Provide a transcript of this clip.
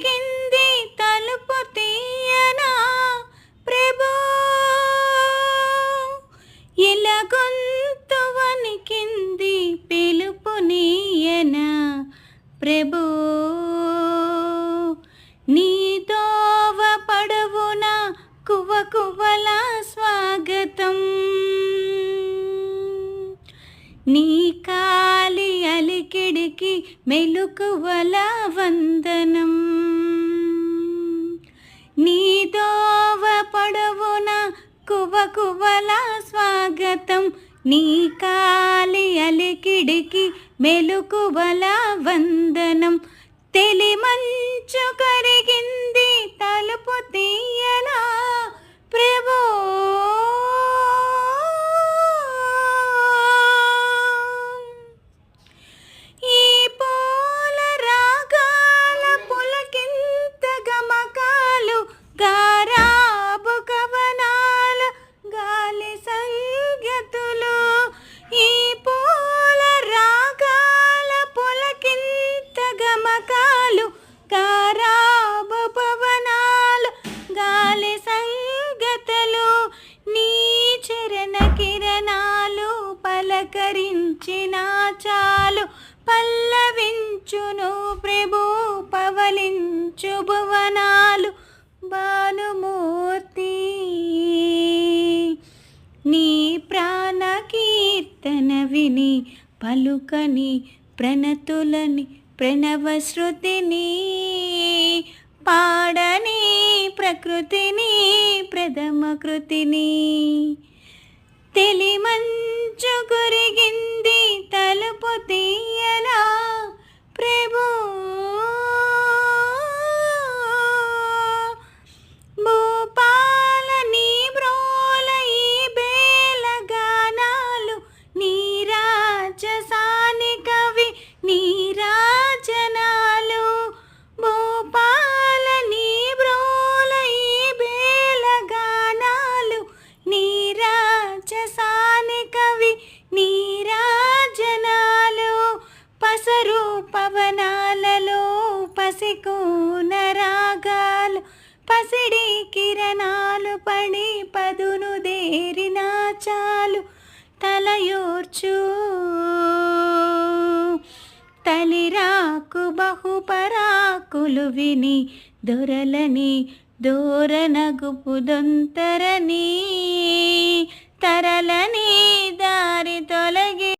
కొరిగింది తలుపు తీయనా ప్రభు? ఇలా గొంతు వణికింది పిలుపు నీయనా ప్రభు? నీ దోవ పడవున కువ కువల స్వాగతం. నీకా అలికిడికి మెలుకువల వందనం. నీ పొడవున కువకువల కువ కువల స్వాగతం. నీ కాలి అలికిడికి మెలుకువల వందనం. తెలి మంచు కరిగింది కరించినా చాలు. పల్లవించును ప్రభు పవలించు భువనాలు. భానుమూర్తి నీ ప్రాణ కీర్తన విని పలుకని ప్రణతులని ప్రణవశ్రుతిని పాడని ప్రకృతిని ప్రథమ కృతిని. తెలిమంచు పసికోన రాగాలు పసిడి కిరణాలు పడి పదును దేరినా చాలు. తలయోర్చు తలిరాకు బహుపరాకులు విని దొరలని దూరనగుపు దొంతరని తరలని దారి తొల